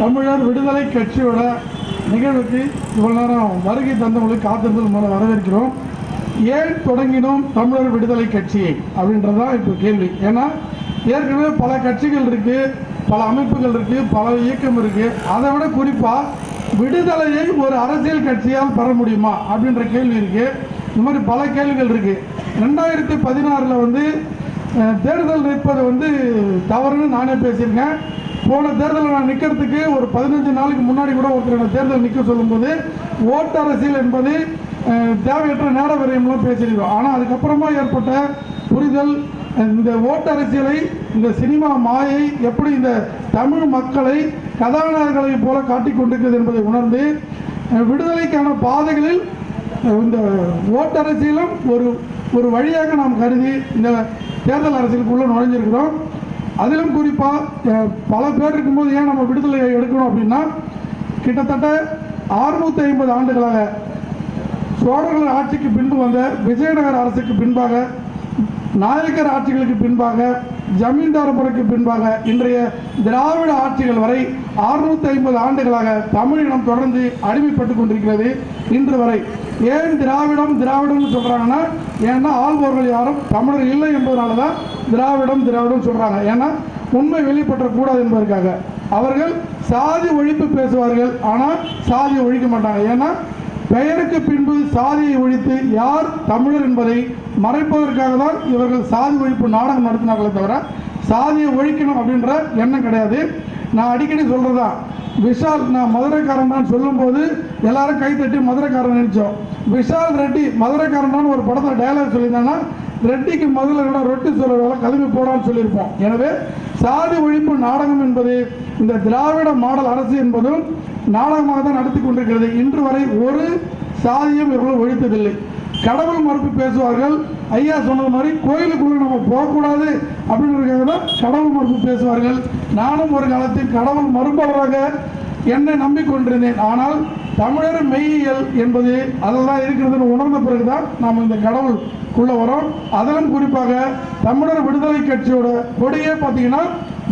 தமிழர் விடுதலை கட்சியோட நிகழ்வுக்கு இவ்வளவு நேரம் வருகை தந்தவங்களுக்கு காத்திருந்தது முதல்ல வரவேற்கிறோம். ஏன் தொடங்கினோம் தமிழர் விடுதலை கட்சியை அப்படின்றதான் இப்போ கேள்வி. ஏன்னா ஏற்கனவே பல கட்சிகள் இருக்கு பல அமைப்புகள் இருக்கு பல இயக்கம் இருக்கு. அதை விட குறிப்பா விடுதலையை ஒரு அரசியல் கட்சியால் பெற முடியுமா அப்படின்ற கேள்வி இருக்கு. இந்த மாதிரி பல கேள்விகள் இருக்கு. ரெண்டாயிரத்தி பதினாறில் வந்து தேர்தல் நிற்பது வந்து தவறுன்னு நானே பேசியிருக்கேன். போன தேர்தலில் நான் நிற்கிறதுக்கு ஒரு பதினஞ்சு நாளைக்கு முன்னாடி கூட ஒருத்தர் என்னை தேர்தல் நிற்க சொல்லும்போது ஓட்டு அரசியல் என்பது தேவையற்ற நேர விரயம்லாம் பேசியிருக்கோம் ஆனால் அதுக்கப்புறமா ஏற்பட்ட புரிதல் இந்த ஓட்டு அரசியலை இந்த சினிமா மாயை எப்படி இந்த தமிழ் மக்களை கதாநாயகர்களை போல காட்டி கொண்டிருக்கிறது என்பதை உணர்ந்து விடுதலைக்கான பாதைகளில் இந்த ஓட்டு அரசியலும் ஒரு ஒரு வழியாக நாம் கருதி இந்த தேர்தல் அரசியலுக்குள்ளே நுழைஞ்சிருக்கிறோம். அதிலும் குறிப்பாக பல பேர் இருக்கும்போது ஏன் நம்ம விடுதலையை எடுக்கணும் அப்படின்னா கிட்டத்தட்ட அறுநூத்தி ஐம்பது ஆண்டுகளாக சோழர்கள் ஆட்சிக்கு பின்பு வந்த விஜயநகர அரசுக்கு பின்பாக நாயக்கர் ஆட்சிகளுக்கு பின்பாக ஜமீன்தார் முறைக்கு பின்பாக இன்றைய திராவிட ஆட்சிகள் வரை அறுநூத்தி ஐம்பது ஆண்டுகளாக தமிழினம் தொடர்ந்து அடிமைப்பட்டு கொண்டிருக்கிறது. இன்று வரை ஏன் திராவிடம் திராவிடம்னு சொல்கிறாங்கன்னா ஏன்னா ஆள்பவர்கள் யாரும் தமிழர் இல்லை என்பதனால தான் திராவிடம் திராவிடம் சொல்கிறாங்க ஏன்னா உண்மை வெளிப்பற்றக்கூடாது என்பதற்காக. அவர்கள் சாதி ஒழிப்பு பேசுவார்கள் ஆனால் சாதி ஒழிக்க மாட்டாங்க. ஏன்னா பெயருக்கு பின்பு சாதியை ஒழித்து யார் தமிழர் என்பதை மறைப்பதற்காக தான் இவர்கள் சாதி ஒழிப்பு நாடகம் நடத்தினார்களே தவிர சாதியை ஒழிக்கணும் அப்படின்ற எண்ணம் கிடையாது. நான் அடிக்கடி சொல்றதா விஷால் நான் மதுரைக்காரன் தான் சொல்லும்போது எல்லாரும் கை தட்டி மதுரைக்காரன் நினைச்சோம். விஷால் ரெட்டி மதுரைக்காரன் தான் ஒரு படத்தில் டயலாக் சொல்லியிருந்தாங்கன்னா ரெட்டிக்கு முதல்ல ரொட்டி சொல்ல கல்வி போடான்னு சொல்லியிருப்போம். எனவே சாதி ஒழிப்பு நாடகம் என்பது இந்த திராவிட மாடல் அரசு என்பதும் நாடகமாக தான் நடத்தி கொண்டிருக்கிறது. இன்று வரை ஒரு சாதியும் இவர்கள் ஒழித்ததில்லை. கடவுள் மறுப்பு பேசுவார்கள். ஐயா சொன்னது மாதிரி கோயிலுக்குள்ளே நம்ம போகக்கூடாது அப்படின்றதுக்காக தான் கடவுள் மறுப்பு பேசுவார்கள். நானும் ஒரு காலத்தில் கடவுள் மறுப்பவராக என்னை நம்பிக்கொண்டிருந்தேன். ஆனால் தமிழர் மெய்யியல் என்பது அதெல்லாம் இருக்கிறதுன்னு உணர்ந்த பிறகுதான் நாம் இந்த கடவுளுக்குள்ளே வரோம். அதிலும் குறிப்பாக தமிழர் விடுதலை கட்சியோட கொடியே பார்த்தீங்கன்னா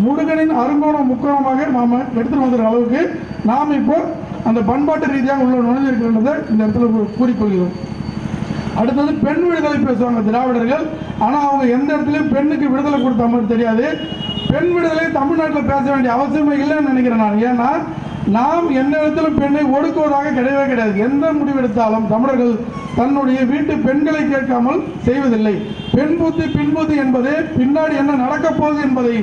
முருகனின் அருங்கோணம் முக்கோணமாக நாம் எடுத்துகிட்டு வந்துற அளவுக்கு நாம் இப்போ அந்த பண்பாட்டு ரீதியாக உள்ள நுழைஞ்சிருக்கின்றதை இந்த இடத்துல கூறிக்கொள்கிறோம். அடுத்தது பெண் விடுதலை பேசுவாங்க திராவிடர்கள். ஆனால் அவங்க எந்த இடத்துலையும் பெண்ணுக்கு விடுதலை கொடுத்த மாதிரி தெரியாது. பெண் விடுதலை தமிழ்நாட்டில் பேச வேண்டிய அவசியமே இல்லைன்னு நினைக்கிறேன் நான். ஏன்னா நாம் எந்த இடத்திலும் பெண்ணை ஒடுக்குவதாக கிடையவே கிடையாது. எந்த முடிவெடுத்தாலும் தமிழர்கள் தன்னுடைய வீட்டு பெண்களை கேட்காமல் செய்வதில்லை. பெண் புத்தி பின்புத்தி என்பது பின்னாடி என்ன நடக்கப் போகுது என்பதை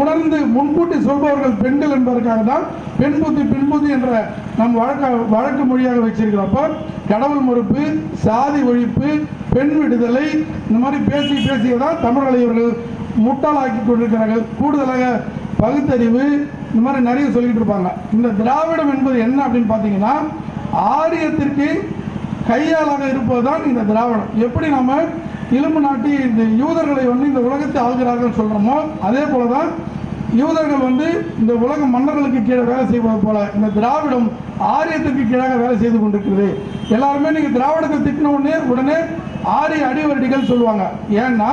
உணர்ந்து முன்கூட்டி சொல்பவர்கள் பெண்கள் என்பதற்காக தான் பெண் புத்தி பின்புத்தி என்ற நம் வழக்க வழக்கு மொழியாக வச்சிருக்கிறப்ப கடவுள் மறுப்பு சாதி ஒழிப்பு பெண் விடுதலை இந்த மாதிரி பேசி பேசியதான் தமிழர்களை இவர்கள் முட்டாளாக்கி கொண்டிருக்கிறார்கள். கூடுதலாக பகுத்தறிவு இந்த மாதிரி நிறைய சொல்லிட்டு இருப்பாங்க. இந்த திராவிடம் என்பது என்ன அப்படின்னு பார்த்தீங்கன்னா ஆரியத்திற்கு கையாளாக இருப்பதுதான் இந்த திராவிடம். எப்படி நம்ம இலும்பு நாட்டி இந்த யூதர்களை வந்து இந்த உலகத்தை ஆள்கிறார்கள் சொல்கிறோமோ அதே போல தான் யூதர்கள் வந்து இந்த உலக மன்னர்களுக்கு கீழே வேலை செய்வது போல இந்த திராவிடம் ஆரியத்துக்கு கீழாக வேலை செய்து கொண்டிருக்கிறது. எல்லாருமே நீங்கள் திராவிடத்தை திட்டின உடனே உடனே ஆரிய அடிவரடிகள் சொல்லுவாங்க. ஏன்னா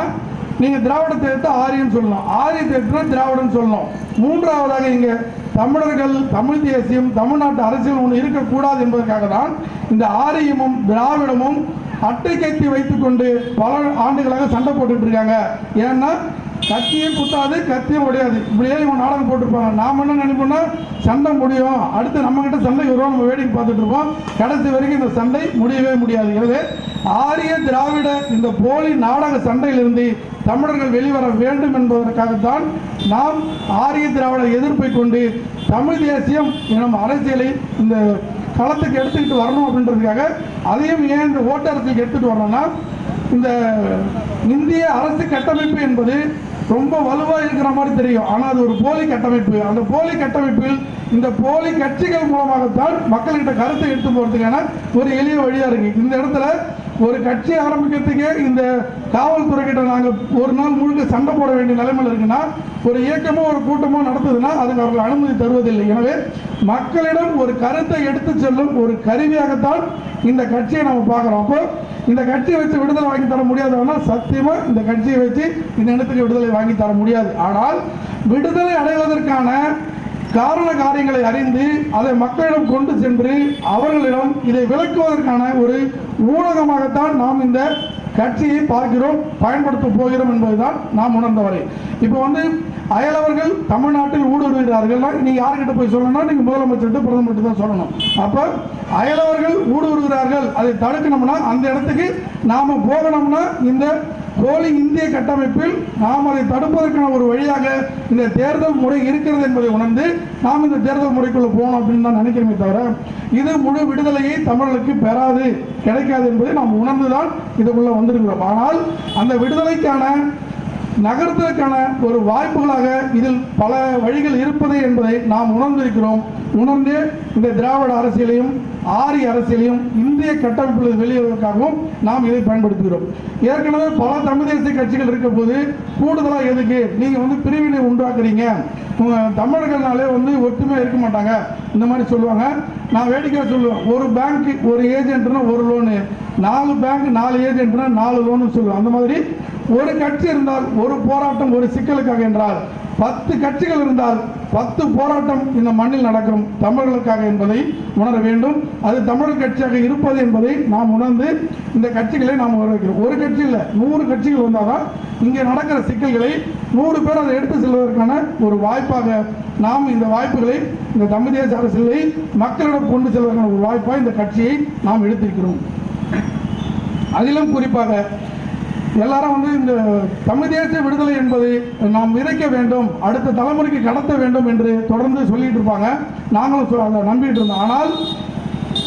நீங்க திராவிடத்தை எடுத்து ஆரியன்னு சொல்லலாம். ஆரியத்தை எடுத்து திராவிடம்னு சொல்லலாம் மூன்றாவதாக இங்க தமிழர்கள் தமிழ் தேசியம் தமிழ்நாட்டு அரசியல் ஒன்று இருக்கக்கூடாது என்பதற்காக தான் இந்த ஆரியமும் திராவிடமும் அட்டை கைத்தி வைத்துக்கொண்டு பல ஆண்டுகளாக சண்டை போட்டுட்டு இருக்காங்க. ஏன்னா கத்தியும் குத்தாது கத்தியும் உடையாது. இப்படியே இவங்க நாடகம் போட்டிருப்பாங்க? நாம என்ன நினைப்போம்னா சண்டை முடியும். அடுத்து நம்ம கிட்ட சண்டை வருவோம் நம்ம வேடிக்கை பார்த்துட்டு இருப்போம். கடைசி வரைக்கும் இந்த சண்டை முடியவே முடியாது. எனவே ஆரிய திராவிட இந்த போலி நாடக சண்டையிலிருந்து தமிழர்கள் வெளிவர வேண்டும் என்பதற்காகத்தான் நாம் ஆரிய திராவிட எதிர்ப்பை கொண்டு தமிழ் தேசியம் எனும் அரசியலை இந்த களத்துக்கு எடுத்துக்கிட்டு வரணும் அப்படின்றதுக்காக அதையும் ஏன் இந்த ஓட்டு அரசியலுக்கு எடுத்துட்டு வரணும்னா இந்த இந்திய அரசு கட்டமைப்பு என்பது ரொம்ப வலுவாக இருக்கிற மாதிரி தெரியும். ஆனால் அது ஒரு போலி கட்டமைப்பு. அந்த போலி கட்டமைப்பில் இந்த போலி கட்சிகள் மூலமாகத்தான் மக்கள்கிட்ட கருத்தை எடுத்து போகிறதுக்கான ஒரு எளிய வழியாக இருக்குது இந்த இடத்துல ஒரு கட்சி ஆரம்பிக்கிறதுக்கே இந்த காவல்துறை கிட்ட நாங்கள் ஒரு நாள் முழுக்க சண்டை போட வேண்டிய நிலைமையில இருக்குன்னா ஒரு இயக்கமோ ஒரு கூட்டமோ நடத்துதுன்னா அதுக்கு அவர்கள் அனுமதி தருவதில்லை. எனவே மக்களிடம் ஒரு கருத்தை எடுத்து செல்லும் ஒரு கருவியாகத்தான் இந்த கட்சியை நம்ம பார்க்குறோம். அப்போ இந்த கட்சியை வச்சு விடுதலை வாங்கி தர முடியாதுன்னா சத்தியமாக இந்த கட்சியை வச்சு இந்த இனத்துக்கு விடுதலை வாங்கி தர முடியாது. ஆனால் விடுதலை அடைவதற்கான காரண காரியங்களை அறிந்து அதை மக்களிடம் கொண்டு சென்று அவர்களிடம் இதை விளக்குவதற்கான ஒரு ஊடகமாகத்தான் நாம் இந்த கட்சியை பார்க்கிறோம் பயன்படுத்த போகிறோம் என்பதுதான் நாம் உணர்ந்தவரை. இப்போ வந்து அயலவர்கள் தமிழ்நாட்டில் ஊடுருவுகிறார்கள் நீங்க யார்கிட்ட போய் சொல்லணும்னா நீங்க முதலமைச்சர்கிட்ட பிரதமர்கிட்ட தான் சொல்லணும். அப்ப அயலவர்கள் ஊடுருவுகிறார்கள். அதை தடுக்கணும்னா அந்த இடத்துக்கு நாம போகணும்னா இந்த போலி இந்திய கட்டமைப்பில் நாம் அதை தடுப்பதற்கான ஒரு வழியாக இந்த தேர்தல் முறை இருக்கிறது என்பதை உணர்ந்து நாம் இந்த தேர்தல் முறைக்குள்ள போகணும் அப்படின்னு தான் நினைக்கிறோமே தவிர இது முழு விடுதலையை தமிழர்களுக்கு பெறாது கிடைக்காது என்பதை நாம் உணர்ந்துதான் இதுக்குள்ள வந்திருக்கிறோம். ஆனால் அந்த விடுதலைக்கான நகர்த்துவதற்கான ஒரு வாய்ப்புகளாக இதில் பல வழிகள் இருப்பது என்பதை நாம் உணர்ந்திருக்கிறோம். உணர்ந்து இந்த திராவிட அரசியலையும் ஆரிய அரசியலையும் இந்திய கட்டமைப்பில் வெளியேறுவதற்காகவும் நாம் இதை பயன்படுத்துகிறோம். ஏற்கனவே பல தமிழ் தேசிய கட்சிகள் இருக்க போது கூடுதலாக எதுக்கு நீங்கள் வந்து பிரிவினை உண்டாக்குறீங்க? தமிழர்கள்னாலே வந்து ஒற்றுமையாக இருக்க மாட்டாங்க. இந்த மாதிரி சொல்லுவாங்க. நான் வேடிக்கையாக சொல்லுவேன். ஒரு பேங்க் ஒரு ஏஜென்ட்னா ஒரு லோனு நாலு பேங்க் நாலு ஏஜென்ட்னா நாலு லோனு சொல்லுவேன். அந்த மாதிரி ஒரு கட்சி இருந்தால் ஒரு போராட்டம் ஒரு சிக்கலுக்காக என்றால் பத்து கட்சிகள் இருந்தால் பத்து போராட்டம் இந்த மண்ணில் நடக்கும் தமிழர்களுக்காக என்பதை உணர வேண்டும். அது தமிழர் கட்சியாக இருப்பது என்பதை நாம் உணர்ந்து இந்த கட்சிகளை நாம் வரவேற்கிறோம். ஒரு கட்சி இல்லை நூறு கட்சிகள் வந்தால்தான் இங்கே நடக்கிற சிக்கல்களை நூறு பேர் அதை எடுத்து செல்வதற்கான ஒரு வாய்ப்பாக நாம் இந்த வாய்ப்புகளை இந்த தமிழ் தேச அரசியலை மக்களிடம் கொண்டு செல்வதற்கான ஒரு வாய்ப்பாக இந்த கட்சியை நாம் எடுத்திருக்கிறோம். அதிலும் குறிப்பாக எல்லாரும் வந்து இந்த தமிழ் தேசிய விடுதலை என்பதை நாம் விதைக்க வேண்டும் அடுத்த தலைமுறைக்கு கடத்த வேண்டும் என்று தொடர்ந்து சொல்லிட்டு இருப்பாங்க. நாங்களும் சொ- அதை நம்பிட்டு இருந்தோம். ஆனால்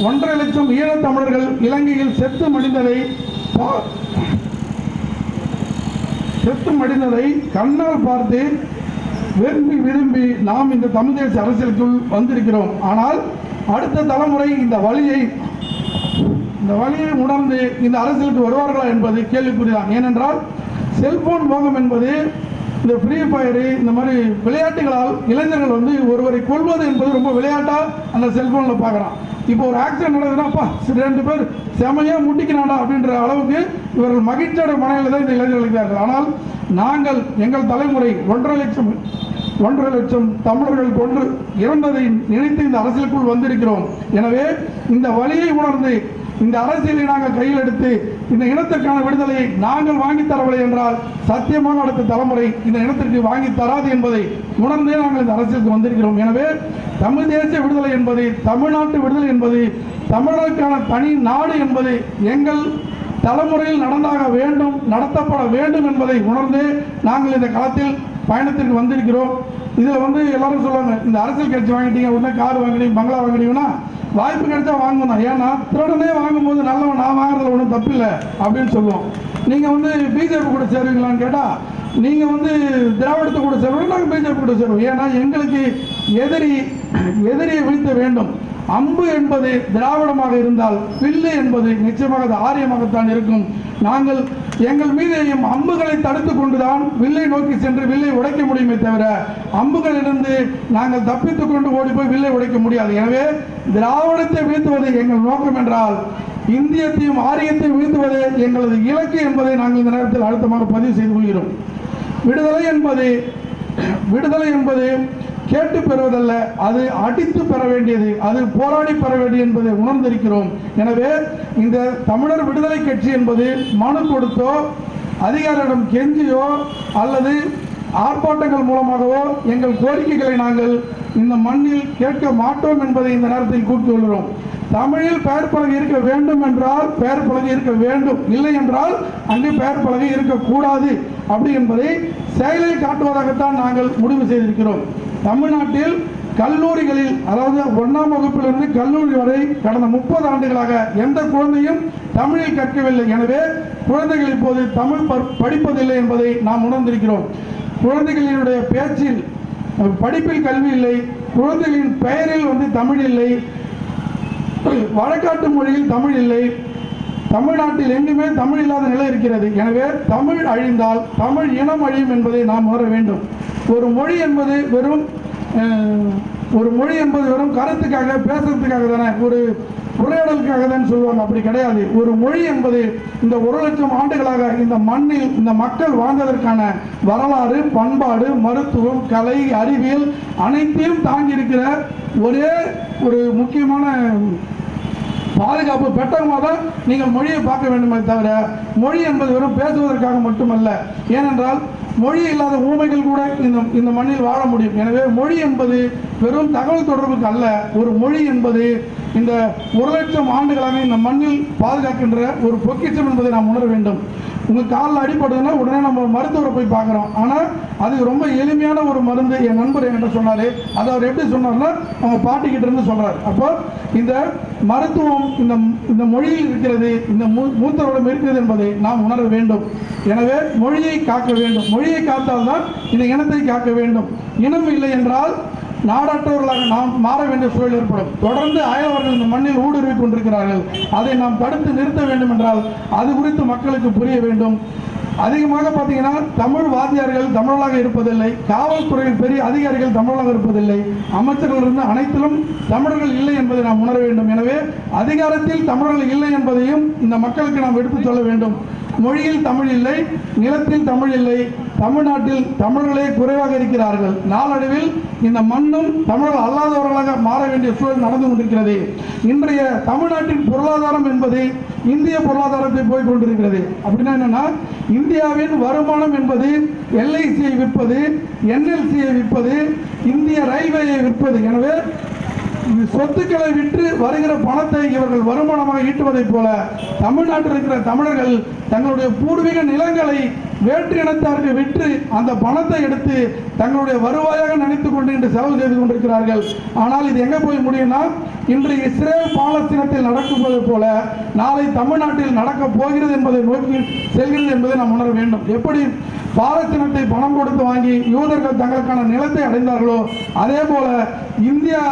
ஒன்றரை லட்சம் ஈழத்தமிழர்கள் இலங்கையில் செத்து மடிந்ததை பா- செத்து மடிந்ததை கண்ணால் பார்த்து விரும்பி விரும்பி நாம் இந்த தமிழ் தேசிய அரசியலுக்குள் வந்திருக்கிறோம். ஆனால் அடுத்த தலைமுறை இந்த வழியை இந்த வழியை உணர்ந்து இந்த அரசியலுக்கு வருவார்களா என்பது கேள்விக்குறிதான். ஏனென்றால் செல்போன் மோகம் என்பது இந்த ஃப்ரீ ஃபயரு இந்த மாதிரி விளையாட்டுகளால் இளைஞர்கள் வந்து ஒருவரை கொள்வது என்பது ரொம்ப விளையாட்டாக அந்த செல்போனில் பார்க்குறான். இப்போ ஒரு ஆக்சிடென்ட் நடக்குதுன்னாப்பா ரெண்டு பேர் செமையாக முட்டிக்கிறாடா அப்படின்ற அளவுக்கு இவர்கள் மகிழ்ச்சியோட மனையில் தான் இந்த இளைஞர்கள் இருக்கிறார்கள். ஆனால் நாங்கள் எங்கள் தலைமுறை ஒன்றரை லட்சம் ஒன்றரை லட்சம் தமிழர்கள் கொன்று இறந்ததை நினைத்து இந்த அரசியலுக்குள் வந்திருக்கிறோம். எனவே இந்த வழியை உணர்ந்து இந்த அரசியலை நாங்கள் கையில் எடுத்து இந்த இனத்திற்கான விடுதலையை நாங்கள் வாங்கித் தரவில்லை என்றால் சத்தியமான அடுத்த தலைமுறை இந்த இனத்திற்கு வாங்கி தராது என்பதை உணர்ந்தே நாங்கள் இந்த அரசியலுக்கு வந்திருக்கிறோம். எனவே தமிழ் தேசிய விடுதலை என்பது தமிழ்நாட்டு விடுதலை என்பது தமிழருக்கான தனி நாடு என்பது எங்கள் தலைமுறையில் நடந்தாக வேண்டும் நடத்தப்பட வேண்டும் என்பதை உணர்ந்து நாங்கள் இந்த களத்தில் பயணத்திற்கு வந்திருக்கிறோம். இதில் வந்து எல்லாரும் சொல்லுவாங்க இந்த அரசியல் கட்சி வாங்கிட்டீங்க உடனே கார் வாங்கினீங்க பங்களா வாங்கினீங்கன்னா வாய்ப்பு கிடைச்சா வாங்கணும் ஏன்னா திருடனே வாங்கும்போது நல்லவன் நான் வாங்குறதுல ஒன்றும் தப்பில்லை அப்படின்னு சொல்லுவோம். நீங்கள் வந்து பிஜேபி கூட சேருவீங்களான்னு கேட்டால் நீங்கள் வந்து திராவிடத்தை கூட சேருவோம் நாங்கள் பிஜேபி கூட சேருவோம். ஏன்னா எங்களுக்கு எதிரி எதிரியை வீழ்த்த வேண்டும். அம்பு என்பது திராவிடமாக இருந்தால் வில்லு என்பது நிச்சயமாக அது ஆரியமாகத்தான் இருக்கும். நாங்கள் எங்கள் மீது எய்யும் அம்புகளை தடுத்து கொண்டுதான் வில்லை நோக்கி சென்று வில்லை உடைக்க முடியுமே தவிர அம்புகளிலிருந்து நாங்கள் தப்பித்துக் கொண்டு ஓடி போய் வில்லை உடைக்க முடியாது. எனவே திராவிடத்தை வீழ்த்துவது எங்கள் நோக்கம் என்றால் இந்தியத்தையும் ஆரியத்தையும் வீழ்த்துவது எங்களது இலக்கு என்பதை நாங்கள் இந்த நேரத்தில் அழுத்தமாக பதிவு செய்து கொள்கிறோம். விடுதலை என்பது விடுதலை என்பது கேட்டு பெறுவதல்ல அது அடித்து பெற வேண்டியது அது போராடி பெற வேண்டியது என்பதை உணர்ந்திருக்கிறோம். எனவே இந்த தமிழர் விடுதலை கட்சி என்பது மனு கொடுத்தோ அதிகாரியிடம் கெஞ்சியோ அல்லது ஆர்ப்பாட்டங்கள் மூலமாகவோ எங்கள் கோரிக்கைகளை நாங்கள் இந்த மண்ணில் கேட்க மாட்டோம் என்பதை இந்த நேரத்தில் கூப்பிட்டு கொள்கிறோம். தமிழில் பெயர் பலகை இருக்க வேண்டும் என்றால் பெயர் பலகை இருக்க வேண்டும். இல்லை என்றால் அங்கு பெயர் பலகை இருக்கக்கூடாது. அப்படி என்பதை செயலில் காட்டுவதாகத்தான் நாங்கள் முடிவு செய்திருக்கிறோம். தமிழ்நாட்டில் கல்லூரிகளில் அதாவது ஒன்றாம் வகுப்பிலிருந்து கல்லூரி வரை கடந்த முப்பது ஆண்டுகளாக எந்த குழந்தையும் தமிழில் கற்கவில்லை. எனவே குழந்தைகள் இப்போது தமிழ் ப- படிப்பதில்லை என்பதை நாம் உணர்ந்திருக்கிறோம். குழந்தைகளினுடைய பேச்சில் படிப்பில் கல்வி இல்லை குழந்தைகளின் பெயரில் வந்து தமிழ் இல்லை வழக்காட்டு மொழியில் தமிழ் இல்லை தமிழ்நாட்டில் எங்குமே தமிழ் இல்லாத நிலை இருக்கிறது. எனவே தமிழ் அழிந்தால் தமிழ் இனம் அழியும் என்பதை நாம் உணர வேண்டும். ஒரு மொழி என்பது வெறும் ஒரு மொழி என்பது வெறும் கருத்துக்காக பேசுறதுக்காக தானே ஒரு உரையாடலுக்காக தான் சொல்லுவாங்க. அப்படி கிடையாது. ஒரு மொழி என்பது இந்த ஒரு லட்சம் ஆண்டுகளாக இந்த மண்ணில் இந்த மக்கள் வாழ்ந்ததற்கான வரலாறு பண்பாடு மருத்துவம் கலை அறிவியல் அனைத்தையும் தாங்கி இருக்கிற ஒரே ஒரு முக்கியமான பாதுகாப்பு பெட்டகமாக தான் நீங்கள் மொழியை பார்க்க வேண்டுமே தவிர மொழி என்பது வெறும் பேசுவதற்காக மட்டுமல்ல. ஏனென்றால் மொழி இல்லாத ஊமைகள் கூட இந்த இந்த மண்ணில் வாழ முடியும். எனவே மொழி என்பது வெறும் தகவல் தொடர்புக்கு அல்ல ஒரு மொழி என்பது இந்த ஒரு லட்சம் ஆண்டுகளாக இந்த மண்ணில் பாதுகாக்கின்ற ஒரு பொக்கிஷம் என்பதை நாம் உணர வேண்டும். உங்கள் காலில் அடிபடுதுன்னா உடனே நம்ம மருத்துவரை போய் பார்க்குறோம். ஆனால் அது ரொம்ப எளிமையான ஒரு மருந்து. என் நண்பர் என்கிட்ட சொன்னார். அது அவர் எப்படி சொன்னார்னா அவங்க பாட்டிக்கிட்ட இருந்து சொல்கிறார் அப்போ இந்த மருத்துவம் இந்த இந்த மொழியில் இருக்கிறது இந்த மூ மூத்தவரிடம் இருக்கிறது என்பதை நாம் உணர வேண்டும். எனவே மொழியை காக்க வேண்டும். மொழியை காத்தால்தான் இந்த இனத்தை காக்க வேண்டும். இனம் இல்லை என்றால் நாடற்றவர்களாக நாம் மாற வேண்டிய சூழல் ஏற்படும். தொடர்ந்து அயலவர்கள் இந்த மண்ணில் ஊடுருவி கொண்டிருக்கிறார்கள். அதை நாம் தடுத்து நிறுத்த வேண்டும் என்றால் அது குறித்து மக்களுக்கு புரிய வேண்டும். அதிகமாக பார்த்தீங்கன்னா தமிழ் வாத்தியார்கள் தமிழராக இருப்பதில்லை. காவல்துறையில் பெரிய அதிகாரிகள் தமிழாக இருப்பதில்லை. அமைச்சர்கள் இருந்து அனைத்திலும் தமிழர்கள் இல்லை என்பதை நாம் உணர வேண்டும். எனவே அதிகாரத்தில் தமிழர்கள் இல்லை என்பதையும் இந்த மக்களுக்கு நாம் எடுத்துச் சொல்ல வேண்டும். மொழியில் தமிழ் இல்லை நிலத்தில் தமிழ் இல்லை தமிழ்நாட்டில் தமிழர்களே குறைவாக இருக்கிறார்கள். நாளடைவில் இந்த மண்ணும் தமிழர் அல்லாதவர்களாக மாற வேண்டிய சூழல் நடந்து கொண்டிருக்கிறது. இன்றைய தமிழ்நாட்டின் பொருளாதாரம் என்பது இந்திய பொருளாதாரத்தை போய் கொண்டிருக்கிறது. அப்படின்னா என்னன்னா இந்தியாவின் வருமானம் என்பது எல்ஐசியை விற்பது என்எல்சியை விற்பது இந்திய ரயில்வேயை விற்பது. எனவே சொத்துக்களை விற்று வருகிற பணத்தை இவர்கள் வருமானமாக ஈட்டுவதைப் போல தமிழ்நாட்டில் இருக்கிற தமிழர்கள் தங்களுடைய பூர்வீக நிலங்களை வேற்று இனத்தாருக்கு விற்று அந்த பணத்தை எடுத்து தங்களுடைய வருவாயாக நினைத்துக் கொண்டு இன்று செலவு செய்து கொண்டிருக்கிறார்கள். ஆனால் இது எங்கே போய் முடியும்னா இன்று இஸ்ரேல் பாலஸ்தீனத்தில் நடக்கும்போது போல நாளை தமிழ்நாட்டில் நடக்கப் போகிறது என்பதை நோக்கி செல்கிறது என்பதை நாம் உணர வேண்டும். எப்படி? பாலஸ்தீனத்தை பணம் கொடுத்து வாங்கி யூதர்கள் தங்களுக்கான நிலத்தை அடைந்தார்களோ அதே போல இந்தியா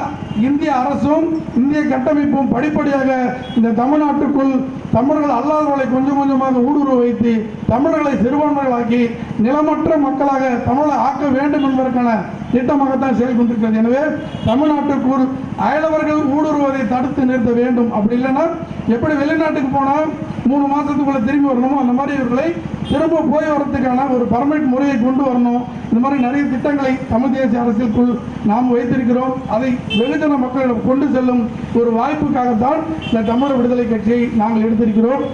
இந்திய அரசும் இந்திய கட்டமைப்பும் படிப்படியாக இந்த தமிழ்நாட்டுக்குள் தமிழர்கள் அல்லாதவர்களை கொஞ்சம் கொஞ்சமாக ஊடுருவ வைத்து தமிழர்களை சிறுபான்மைகளாக்கி நிலமற்ற மக்களாக தமிழை ஆக்க வேண்டும் என்பதற்கான திட்டமாகத்தான் செயல்பட்டிருக்கிறது. எனவே தமிழ்நாட்டுக்குள் அயலவர்கள் ஊடுருவதை தடுத்து நிறுத்த வேண்டும். அப்படி இல்லைன்னா எப்படி வெளிநாட்டுக்கு போனால் மூணு மாதத்துக்குள்ளே திரும்பி வரணுமோ அந்த மாதிரி இவர்களை திரும்ப போய் வரத்துக்கான ஒரு பர்மிட் முறையை கொண்டு வரணும். இந்த மாதிரி நிறைய திட்டங்களை தமிழ் தேசிய அரசிற்குள் நாம் வைத்திருக்கிறோம். அதை வெகுஜன மக்களிடம் கொண்டு செல்லும் ஒரு வாய்ப்புக்காகத்தான் இந்த தமிழர் விடுதலை கட்சியை நாங்கள் எடுத்திருக்கிறோம்.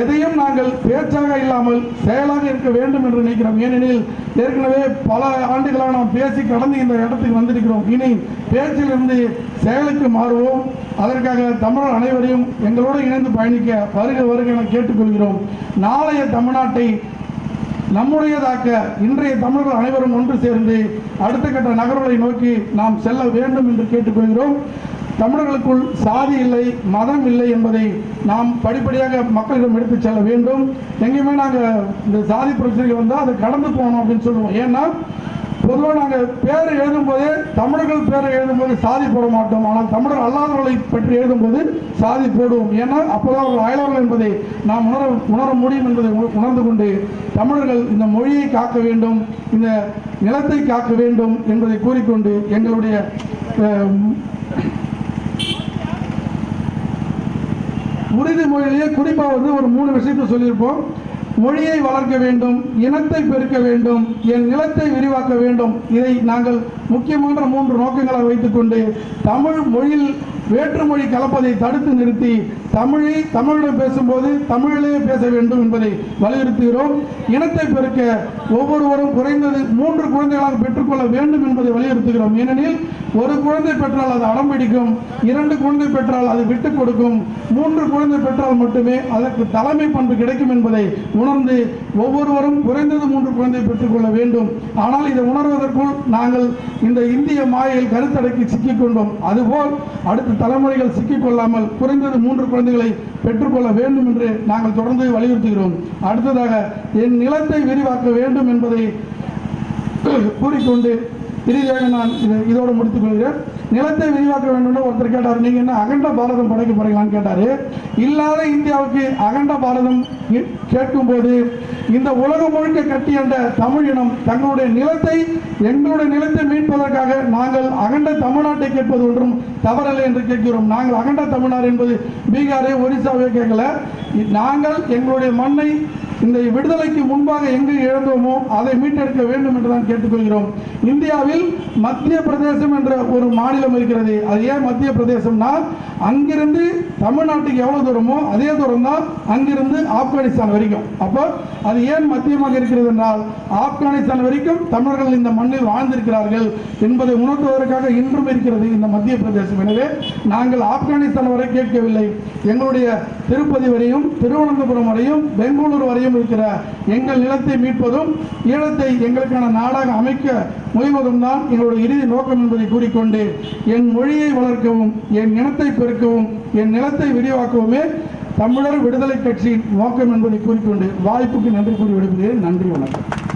எதையும் நாங்கள் பேச்சாக இல்லாமல் செயலாக இருக்க வேண்டும் என்று நினைக்கிறோம். ஏனெனில் ஏற்கனவே பல ஆண்டுகளாக நாம் பேசி கடந்து இந்த இடத்துக்கு வந்திருக்கிறோம். இனி பேச்சிலிருந்து செயலுக்கு மாறுவோம். அதற்காக தமிழர் அனைவரையும் எங்களோடு இணைந்து பயணிக்க வருக வருக என கேட்டுக்கொள்கிறோம். நாளைய தமிழ்நாட்டை நம்முடையதாக்க இன்றைய தமிழர்கள் அனைவரும் ஒன்று சேர்ந்து அடுத்த கட்ட நகர்வுகளை நோக்கி நாம் செல்ல வேண்டும் என்று கேட்டுக்கொள்கிறோம். தமிழர்களுக்குள் சாதி இல்லை மதம் இல்லை என்பதை நாம் படிப்படியாக மக்களிடம் எடுத்துச் செல்ல வேண்டும். எங்கேயுமே நாங்கள் இந்த சாதி பிரச்சனைகள் வந்தால் அதை கடந்து போகணும் அப்படின்னு சொல்லுவோம். ஏன்னா பொதுவாக நாங்கள் பேரை எழுதும்போதே தமிழர்கள் பேரை எழுதும்போது சாதி போட மாட்டோம். ஆனால் தமிழர் அல்லாதவர்களை பற்றி எழுதும்போது சாதி போடுவோம். ஏன்னா அப்போதான் அவர்கள் அயலவர்கள் என்பதை நாம் உணர உணர முடியும் என்பதை உண- உணர்ந்து கொண்டு தமிழர்கள் இந்த மொழியை காக்க வேண்டும் இந்த நிலத்தை காக்க வேண்டும் என்பதை கூறிக்கொண்டு எங்களுடைய உறுதி மொழியிலேயே குறிப்பாக வந்து ஒரு மூணு விஷயத்தை சொல்லியிருப்போம். மொழியை வளர்க்க வேண்டும் இனத்தை பெருக்க வேண்டும் என் நிலத்தை விரிவாக்க வேண்டும். இதை நாங்கள் முக்கியமான மூன்று நோக்கங்களை வைத்துக்கொண்டு தமிழ் மொழியில் வேற்றுமொழி கலப்பதை தடுத்து நிறுத்தி தமிழை தமிழிடம் பேசும்போது தமிழிலே பேச வேண்டும் என்பதை வலியுறுத்துகிறோம். இனத்தை பெருக்க ஒவ்வொருவரும் குறைந்தது மூன்று குழந்தைகளாக பெற்றுக்கொள்ள வேண்டும் என்பதை வலியுறுத்துகிறோம். ஏனெனில் ஒரு குழந்தை பெற்றால் அது அடம் பிடிக்கும் இரண்டு குழந்தை பெற்றால் அது விட்டுக் கொடுக்கும் மூன்று குழந்தை பெற்றால் மட்டுமே அதற்கு தலைமை பண்பு கிடைக்கும் என்பதை உணர்ந்து ஒவ்வொருவரும் குறைந்தது மூன்று குழந்தை பெற்றுக்கொள்ள வேண்டும். ஆனால் இதை உணர்வதற்குள் நாங்கள் இந்த இந்திய மாயையில் கருத்தடைக்கு சிக்கிக்கொண்டோம். அதுபோல் அடுத்த தலைமுறைகள் சிக்கிக்கொள்ளாமல் குறைந்தது மூன்று குழந்தைகளை பெற்றுக்கொள்ள வேண்டும் என்று நாங்கள் தொடர்ந்து வலியுறுத்துகிறோம். அடுத்ததாக என் நிலத்தை விரிவாக்க வேண்டும் என்பதை கூறிக்கொண்டு இறுதியாக நான் இதை- இதோடு முடித்துக் கொள்கிறேன். நிலத்தை விரிவாக்க வேண்டும் ஒருத்தர் கேட்டார். நீங்க என்ன அகண்ட பாரதம் படைக்க போறீங்களான்னு கேட்டாரு. இல்லாத இந்தியாவுக்கு அகண்ட பாரதம் இ- கேட்கும்போது இந்த உலகம் முழுக்க கட்டியண்ட தமிழ் இனம் தங்களுடைய நிலத்தை எங்களுடைய நிலத்தை மீட்பதற்காக நாங்கள் அகண்ட தமிழ்நாட்டை கேட்பது ஒன்றும் தவறலை என்று கேட்கிறோம். நாங்கள் அகண்ட தமிழ்நாடு என்பது பீகாரே ஒரிசாவே கேட்கல. நாங்கள் எங்களுடைய மண்ணை இந்த விடுதலைக்கு முன்பாக எங்கு இழந்தோமோ அதை மீட்டெடுக்க வேண்டும் என்று தான் கேட்டுக்கொள்கிறோம். இந்தியாவில் மத்திய பிரதேசம் என்ற ஒரு மாநிலம் இருக்கிறது. அது ஏன் மத்திய பிரதேசம்னா அங்கிருந்து தமிழ்நாட்டுக்கு எவ்வளவு தூரமோ அதே தூரம் தான் அங்கிருந்து ஆப்கானிஸ்தான் வரைக்கும். அப்போ அது ஏன் மத்தியமாக இருக்கிறது என்றால் ஆப்கானிஸ்தான் வரைக்கும் தமிழர்கள் இந்த மண்ணில் வாழ்ந்திருக்கிறார்கள் என்பதை உணர்த்துவதற்காக இன்றும் இருக்கிறது இந்த மத்திய பிரதேசம். எனவே நாங்கள் ஆப்கானிஸ்தான் வரை கேட்கவில்லை. எங்களுடைய திருப்பதி வரையும் திருவனந்தபுரம் வரையும் பெங்களூர் வரையும் இருக்கிற எங்கள் நிலத்தை மீட்பதும் ஈழத்தை எங்களுக்கான நாடாக அமைக்க முயல்வதும் தான் எங்களுடைய இறுதி நோக்கம் என்பதை கூறிக்கொண்டு என் மொழியை வளர்க்கவும் என் இனத்தை பெருக்கவும் என் நிலத்தை விரிவாக்கவுமே தமிழர் விடுதலை கட்சியின் நோக்கம் என்பதை கூறிக்கொண்டு வாய்ப்புக்கு நன்றி கூறி விடுகிறேன். நன்றி வணக்கம்.